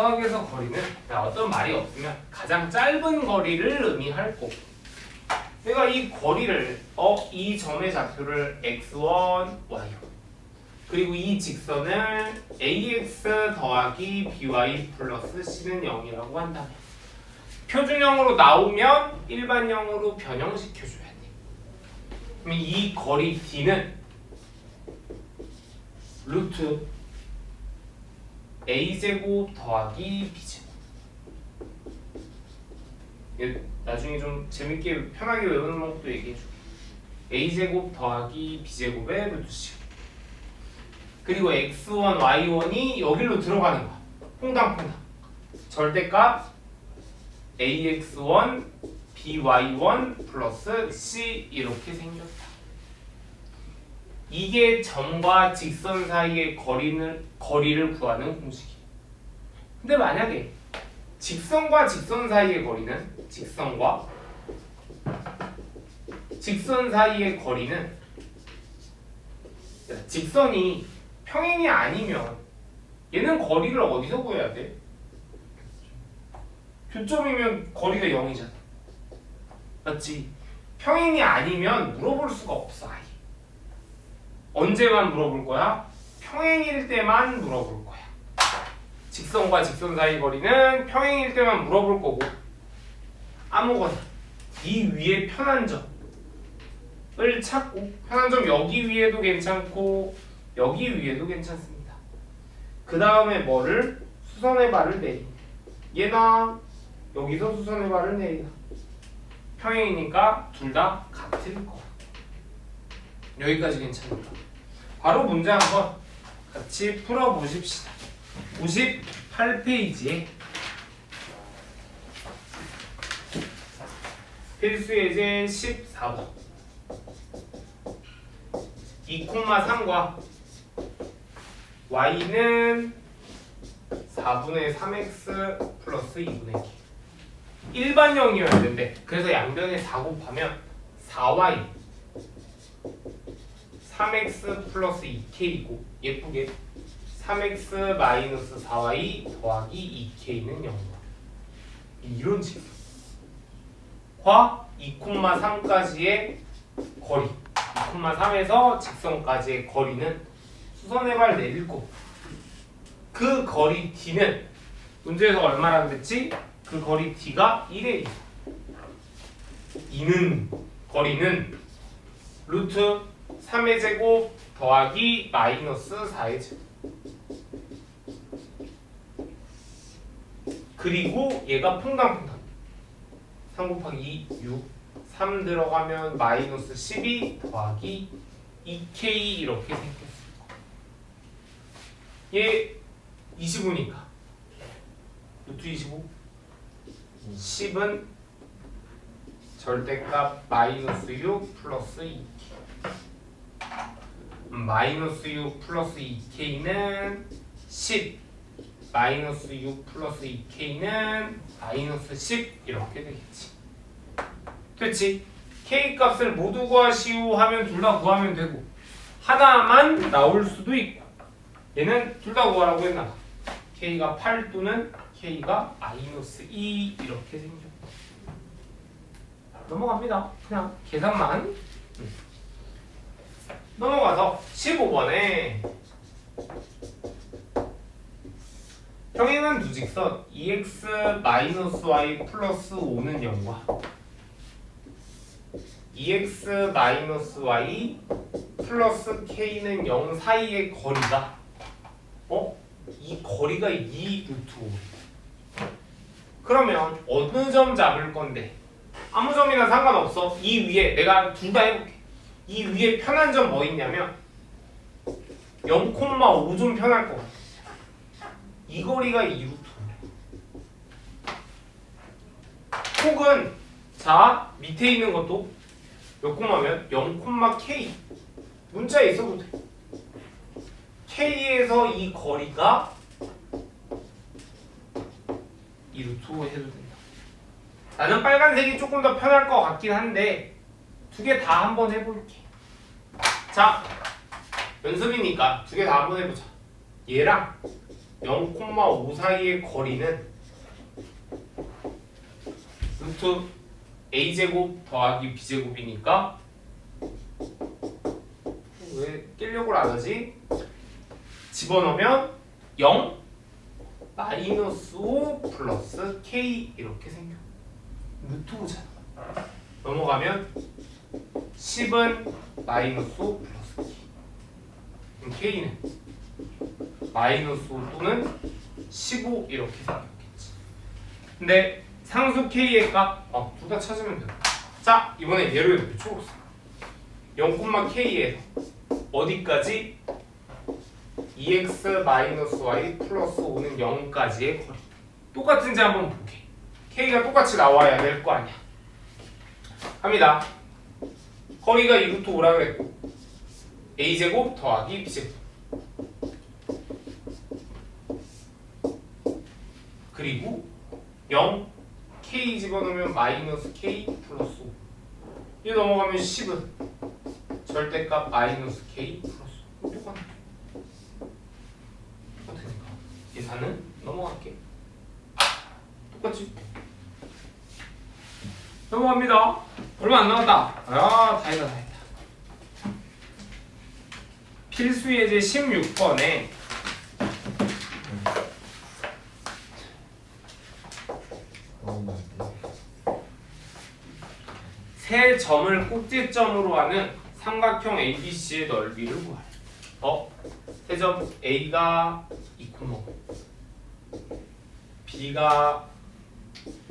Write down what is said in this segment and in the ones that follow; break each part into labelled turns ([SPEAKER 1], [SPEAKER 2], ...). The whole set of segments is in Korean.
[SPEAKER 1] 수학에서 거리는 어떤 말이 없으면 가장 짧은 거리를 의미할 거고 내가 이 거리를 어 이 점의 좌표를 x1, y 그리고 이 직선을 ax 더하기 by 플러스 c는 0이라고 한다면 표준형으로 나오면 일반형으로 변형시켜줘야 돼. 그럼 이 거리 d는 루트 a제곱 더하기 b제곱. 나중에 좀 재밌게 편하게 외우는 방법도 얘기해줄게. A제곱 더하기 b제곱의 루트 c 그리고 x1, y1이 여기로 들어가는 거야. 퐁당퐁당. 절대값 ax1, by1 플러스 c 이렇게 생겼다 이게 점과 직선 사이의 거리를 거리를 구하는 공식이에요. 근데 만약에 직선과 직선 사이의 거리는 직선과 직선 사이의 거리는 직선이 평행이 아니면 얘는 거리를 어디서 구해야 돼? 교점이면 거리가 0이잖아. 맞지? 평행이 아니면 물어볼 수가 없어 아예. 언제만 물어볼 거야? 평행일 때만 물어볼 거야. 직선과 직선 사이 거리는 평행일 때만 물어볼 거고 아무거나 이 위에 편한 점을 찾고 편한 점 여기 위에도 괜찮고 여기 위에도 괜찮습니다. 그 다음에 뭐를 수선의 발을 내리. 얘나 여기서 수선의 발을 내리나. 평행이니까 둘 다 같을 거야. 여기까지 괜찮을까? 바로 문제 한번 같이 풀어보십시다. 58페이지에 필수 예제 14번 2,3과 y는 4분의 3x 플러스 2분의 기 일반형이어야 되는데 그래서 양변에 4 곱하면 4y 3x 플러스 2k이고 예쁘게 3x 마이너스 4y 더하기 2k는 0이야 이런 식 과 2,3까지의 거리. 2,3에서 직선까지의 거리는 수선의 발 내릴 거고 그 거리 d는 문제에서 얼마라고 했지? 그 거리 d가 1에 2는 거리는 루트 3의 제곱 더하기 마이너스 4의 제곱. 그리고 얘가 퐁당퐁당. 3 곱하기 2, 6 3 들어가면 마이너스 12 더하기 2k 이렇게 생겼어 얘 25니까. 루트 25 10은 절대값 마이너스 6 플러스 2k 음, 마이너스 6 플러스 2k는 10 마이너스 6 플러스 2k는 마이너스 10 이렇게 되겠지. 됐지? k 값을 모두 구하시오 하면 둘 다 구하면 되고 하나만 나올 수도 있고 얘는 둘 다 구하라고 했나 봐. K가 8 또는 k가 마이너스 2 이렇게 생겨. 넘어갑니다. 그냥 계산만. 음. 넘어가서 15번에. 평행한 두 직선 2x-y 플러스 5는 0과 2x-y 플러스 k는 0 사이의 거리가 어? 이 거리가 2 루트 5 그러면 어느 점 잡을 건데? 아무 점이나 상관없어. 이 위에 내가 둘 다 해볼게 이 위에 편한 점 뭐 있냐면 0,5 좀 편할 것 같아. 이 거리가 2루트. 혹은 자 밑에 있는 것도 몇 콤마면 0,k 문자에 있어도 돼. K에서 이 거리가 2루트 해도 된다. 나는 빨간색이 조금 더 편할 것 같긴 한데 두 개 다 한번 해볼게 자 연습이니까 두 개 다 한번 해보자. 얘랑 0,5 사이의 거리는 루트 a제곱 더하기 b제곱이니까 왜 깰려고 안 하지? 집어넣으면 0 마이너스 5 플러스 k 이렇게 생겨. 루트 5잖아. 넘어가면 10은 마이너스 5 플러스 k 그럼 k는 마이너스 5 또는 15 이렇게 생겼겠지. 근데 상수 k의 값 어, 둘 다 찾으면 돼. 자 이번에 예를 들어 초록색 0,k에서 어디까지? 2x 마이너스 y 플러스 5는 0까지의 거리. 똑같은지 한번 보게. K가 똑같이 나와야 될 거 아니야. 합니다 거리가 2루트 5라 그랬고 a제곱 더하기 b제곱. 그리고 0 k 집어넣으면 마이너스 k 플러스 5이 넘어가면 10은 절대값 마이너스 k 플러스 5 똑같네. 똑같으니까? 계산은 넘어갈게. 똑같지? 넘어갑니다 얼마 안 남았다 아 다행이다 다행이다 필수 예제 16번에
[SPEAKER 2] 너무 많은데.
[SPEAKER 1] 세 점을 꼭지점으로 하는 삼각형 ABC의 넓이를 구하래. 어? 세 점 A가 2,5 B가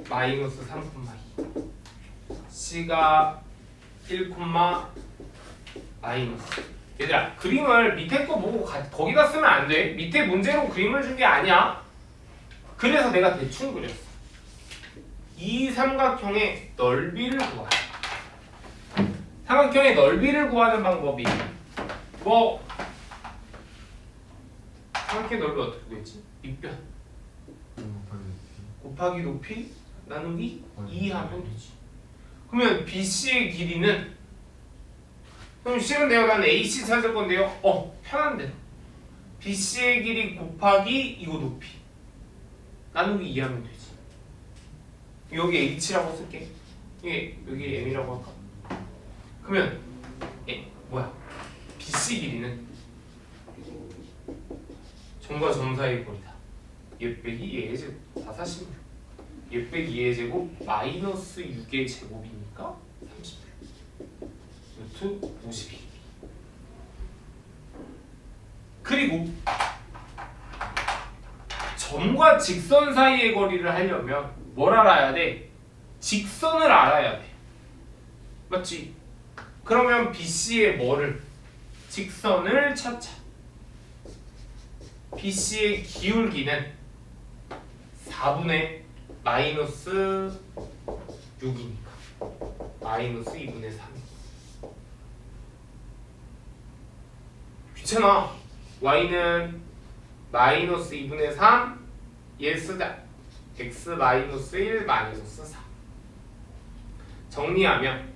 [SPEAKER 1] 마이너스 3,2 C가 1, 마이너스 얘들아 그림을 밑에 거 보고 가, 거기다 쓰면 안 돼. 밑에 문제로 그림을 준 게 아니야. 그래서 내가 대충 그렸어. 이 삼각형의 넓이를 구하래. 삼각형의 넓이를 구하는 방법이 뭐 삼각형의 넓이 어떻게 구했지? 밑변 곱하기 높이 나누기 2 하면 되지 그러면 BC의 길이는 그럼 쉬운데요 나는 AC 찾을 건데요. 어 편한데. BC의 길이 곱하기 이거 높이. 나누기 2 하면 되지. 여기 H라고 쓸게. 이게 여기 M이라고 할까? 그러면 에, 뭐야? BC 길이는 점과 점 사이의 거리다. 얘 빼기 얘의 제 곱다 46. 얘 빼기 얘의 제곱 마이너스 6의 제곱이니까 30. 루트 52. 그리고 점과 직선 사이의 거리를 하려면 뭘 알아야 돼? 직선을 알아야 돼. 맞지? 그러면 BC의 뭐를? 직선을 찾자. BC의 기울기는 4분의 마이너스 6이니까 마이너스 2분의 3. 귀찮아. y는 마이너스 2분의 3얘 쓰자. x 마이너스 1 마이너스 4. 정리하면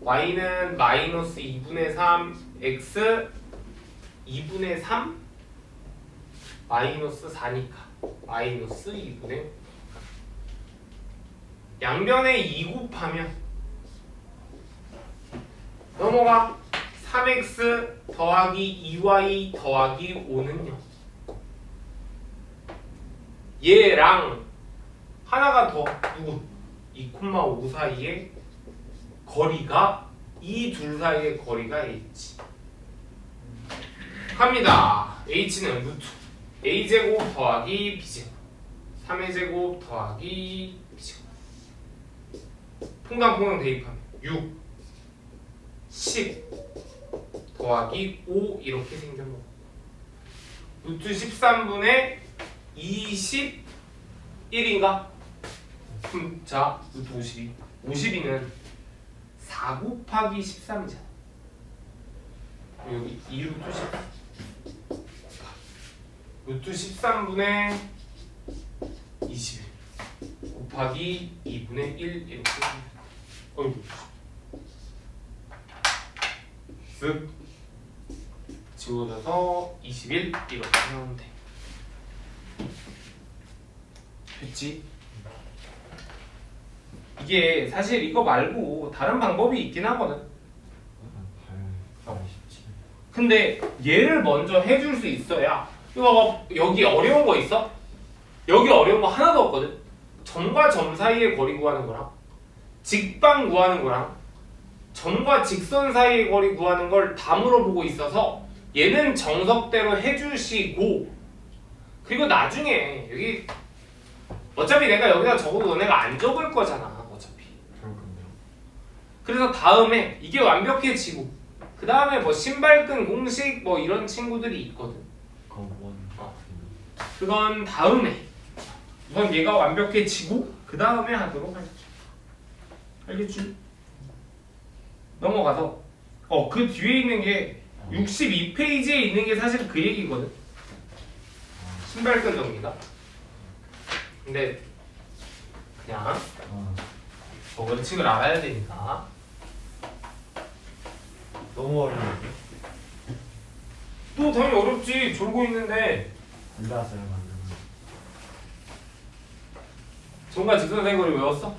[SPEAKER 1] y는 마이너스 2분의 3 x 2분의 3 마이너스 4니까 마이너스 2분의 5 양변에 2 곱하면 넘어가. 3x 더하기 2y 더하기 5는요. 얘랑 하나가 더 누구? 2,5 사이의 거리가 이 둘 사이의 거리가 h. 합니다. H는 루트. A제곱 더하기 b제곱. 3의 제곱 더하기 풍당풍당 대입하면 6 10 더하기 5 이렇게 생겨먹고 루트 13분의 21인가? 그럼 자 루트 52 52는 4 곱하기 13이잖아. 여기 2루트 10 루트 13분의 21 곱하기 2분의 1 이렇게 어이구 쓱 지워져서 21 이렇게 하면 돼 됐지? 이게 사실 이거 말고 다른 방법이 있긴 하거든.
[SPEAKER 2] 발 87.
[SPEAKER 1] 근데 얘를 먼저 해줄 수 있어야 이거 봐봐 여기 어려운 거 있어? 여기 어려운 거 하나도 없거든 점과 점 사이의 거리 구하는 거랑 직방 구하는 거랑 점과 직선 사이의 거리 구하는 걸 다 물어보고 있어서 얘는 정석대로 해주시고 그리고 나중에 여기 어차피 내가 여기다 적어도 너네가 안 적을 거잖아 어차피. 그래서 다음에 이게 완벽해지고 그 다음에 뭐 신발끈 공식 뭐 이런 친구들이 있거든.
[SPEAKER 2] 그럼 원.
[SPEAKER 1] 어. 그건 다음에 우선 얘가 완벽해지고 그 다음에 하도록 할게. 알겠지? 넘어가서 어 그 뒤에 있는 게 62페이지에 있는 게 사실 그 얘기거든. 신발끈 정리다. 근데 그냥
[SPEAKER 2] 아,
[SPEAKER 1] 저 원칙을 알아야 되니까.
[SPEAKER 2] 너무 어려운데.
[SPEAKER 1] 또 당연히 어렵지 졸고 있는데
[SPEAKER 2] 몰랐어요 방금.
[SPEAKER 1] 정말 직선 생거리 외웠어?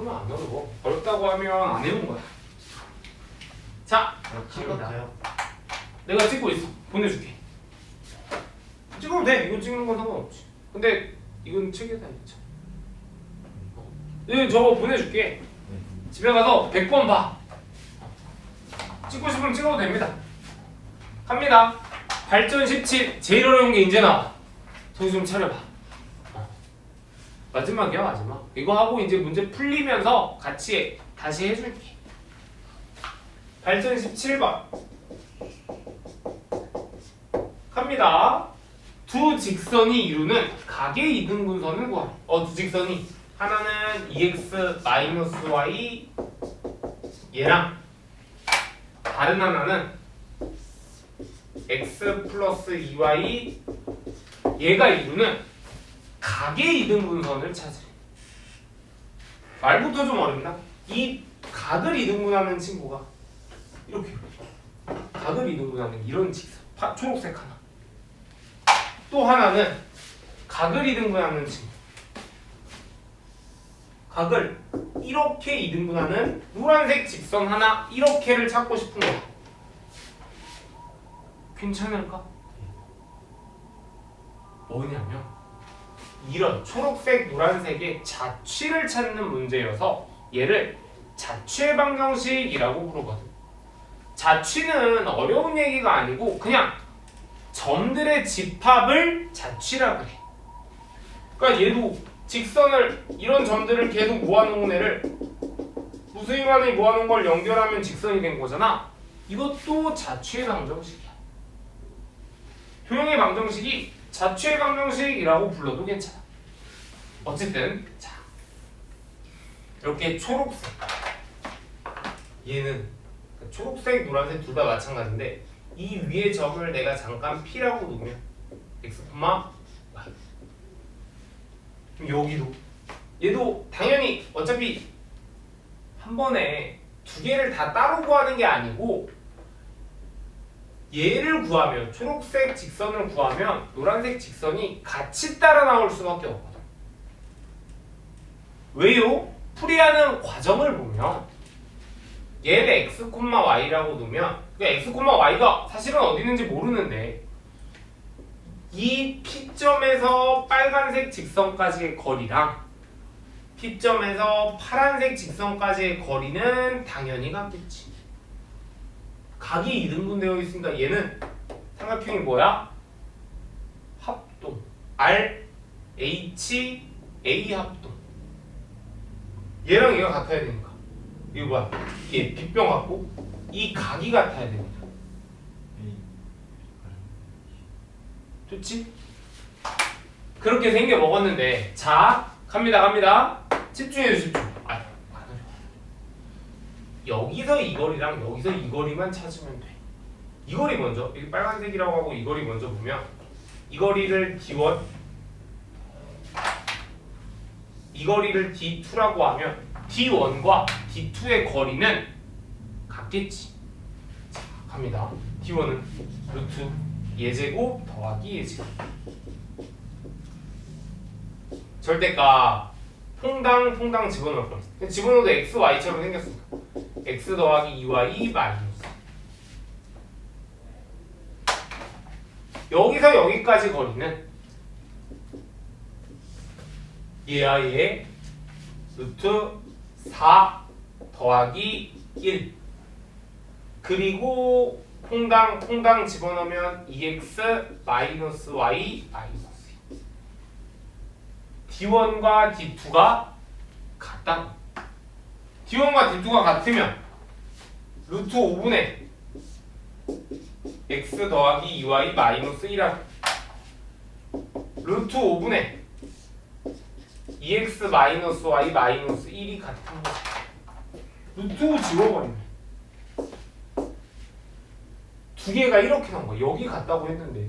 [SPEAKER 1] 어 그러면 안 어려워 어렵다고 하면 안 해본 거야. 자
[SPEAKER 2] 찍었어요?
[SPEAKER 1] 내가 찍고 있어. 보내줄게. 찍으면 돼. 이거 찍는 건 상관없지. 근데 이건 책에다 있죠 어. 네, 저거 보내줄게.
[SPEAKER 2] 네.
[SPEAKER 1] 집에 가서 100번 봐. 찍고 싶으면 찍어도 됩니다. 갑니다. 발전 17 제일 어려운 게 이제 나와. 정신 좀 차려봐. 어. 마지막이야 마지막. 이거 하고 이제 문제 풀리면서 같이 다시 해줄게. 발전 17번. 갑니다. 두 직선이 이루는 각의 이등분선을 구하라 어두 직선이. 하나는 e 2x y 얘랑 다른 하나는 x 플러스 2y 얘가 이루는 각의 이등분선을 찾으래. 말부터 좀 어렵나? 이 각을 이등분하는 친구가 이렇게 각을 이등분하는 이런 직선 파, 초록색 하나 또 하나는 각을 이등분하는 친구 각을 이렇게 이등분하는 노란색 직선 하나 이렇게를 찾고 싶은 거야. 괜찮을까? 뭐냐면 이런 초록색 노란색의 자취를 찾는 문제여서 얘를 자취의 방정식이라고 부르거든. 자취는 어려운 얘기가 아니고 그냥 점들의 집합을 자취라 그래. 그러니까 얘도 직선을 이런 점들을 계속 모아놓은 애를 무수히만에 모아놓은 걸 연결하면 직선이 된 거잖아. 이것도 자취의 방정식이야. 도형의 방정식이 자취의 방정식이라고 불러도 괜찮아. 어쨌든 자. 이렇게 초록색. 얘는 초록색, 노란색 둘 다 마찬가지인데 이 위에 점을 내가 잠깐 P라고 놓으면 x, y. 그럼 여기도. 얘도 당연히 어차피 한 번에 두 개를 다 따로 구하는 게 아니고 얘를 구하면 초록색 직선을 구하면 노란색 직선이 같이 따라 나올 수밖에 없거든. 왜요? 풀이하는 과정을 보면 얘를 x, y라고 두면 그 x, y가 사실은 어디 있는지 모르는데 이 P점에서 빨간색 직선까지의 거리랑 P점에서 파란색 직선까지의 거리는 당연히 같겠지. 각이 이등분되어 있으니까 얘는 삼각형이 뭐야? 합동. R, H, A 합동. 얘랑 얘가 같아야 되니까. 이거 뭐야? 얘 빗병 같고 이 각이 같아야 됩니다. 좋지? 그렇게 생겨 먹었는데 자 갑니다 갑니다 집중해 주십시오. 여기서 이 거리랑 여기서 이 거리만 찾으면 돼 이 거리 먼저 여기 빨간색이라고 하고 이 거리 먼저 보면 이 거리를 D1 이 거리를 D2라고 하면 D1과 D2의 거리는 같겠지 자 갑니다 D1은 루트 예제곱 더하기 예제곱 절대값 퐁당 퐁당 집어넣을. 근데 집어넣어도 x, y처럼 생겼어. X 더하기 2y 마이너스. 여기서 여기까지 거리는 얘와 얘 루트 4 더하기 1 그리고 퐁당 퐁당 집어넣으면 2x 마이너스 y 마이너스 D1과 D2가 같다. D1과 D2가 같으면 루트 5분의 x 더하기 2y 마이너스 1하 루트 5분의 2x 마이너스 y 마이너스 1이 같은 거지. 루트 5 지워버리면 두 개가 이렇게 나온 거야. 여기 같다고 했는데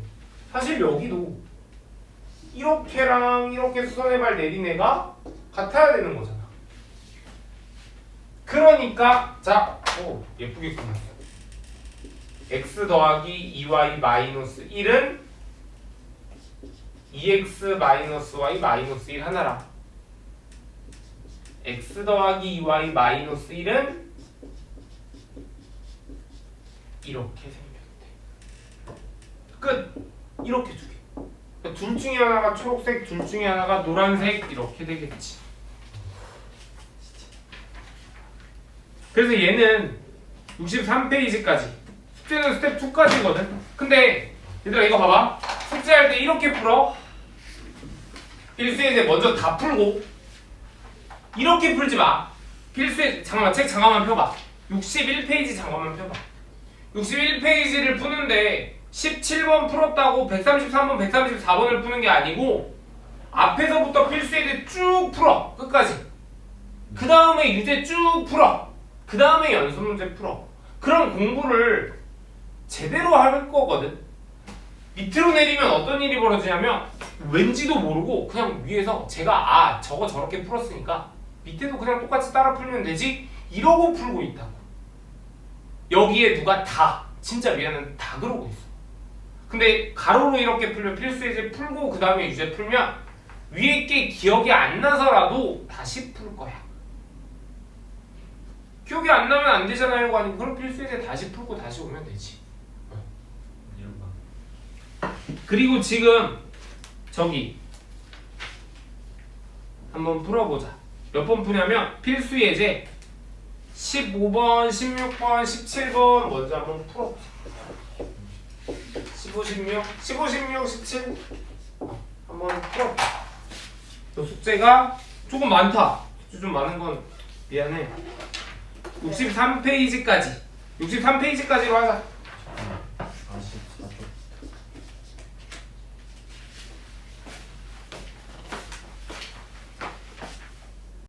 [SPEAKER 1] 사실 여기도 이렇게랑 이렇게 수선의 발 내린 애가 같아야 되는 거잖아. 그러니까 자, 오 예쁘게 끝났어. x 더하기 2y 마이너스 1은 2x 마이너스 y 마이너스 1 하나라. x 더하기 2y 마이너스 1은 이렇게 생겼대. 끝. 이렇게 두 개. 그러니까 둘 중에 하나가 초록색, 둘 중에 하나가 노란색 이렇게 되겠지. 그래서 얘는 63페이지까지 숙제는 스텝 2까지거든. 근데 얘들아 이거 봐봐. 숙제할 때 이렇게 풀어. 필수예제 먼저 다 풀고 이렇게 풀지 마. 필수예 잠깐만 책 잠깐만 펴봐. 61페이지 잠깐만 펴봐. 61페이지를 푸는데 17번 풀었다고 133번, 134번을 푸는 게 아니고 앞에서부터 필수예제 쭉 풀어 끝까지. 그 다음에 유제 쭉 풀어. 그 다음에 연습 문제 풀어. 그럼 공부를 제대로 할 거거든. 밑으로 내리면 어떤 일이 벌어지냐면 왠지도 모르고 그냥 위에서 제가 아 저거 저렇게 풀었으니까 밑에도 그냥 똑같이 따라 풀면 되지 이러고 풀고 있다고. 여기에 누가 다 진짜 미안은 다 그러고 있어. 근데 가로로 이렇게 풀면 필수 예제 풀고 그 다음에 유제 풀면 위에 게 기억이 안 나서라도 다시 풀 거야. 기억이 안 나면 안 되잖아요. 아니고 그럼 필수 예제 다시 풀고 다시 오면 되지.
[SPEAKER 2] 이런 거.
[SPEAKER 1] 그리고 지금 저기 한번 풀어보자. 몇 번 푸냐면 필수 예제 15번, 16번, 17번 먼저 한번 풀어. 15, 16, 15, 16, 17 어, 한번 풀어. 너 숙제가 조금 많다. 숙제 좀 많은 건 미안해. 63페이지까지. 63페이지까지로 하자.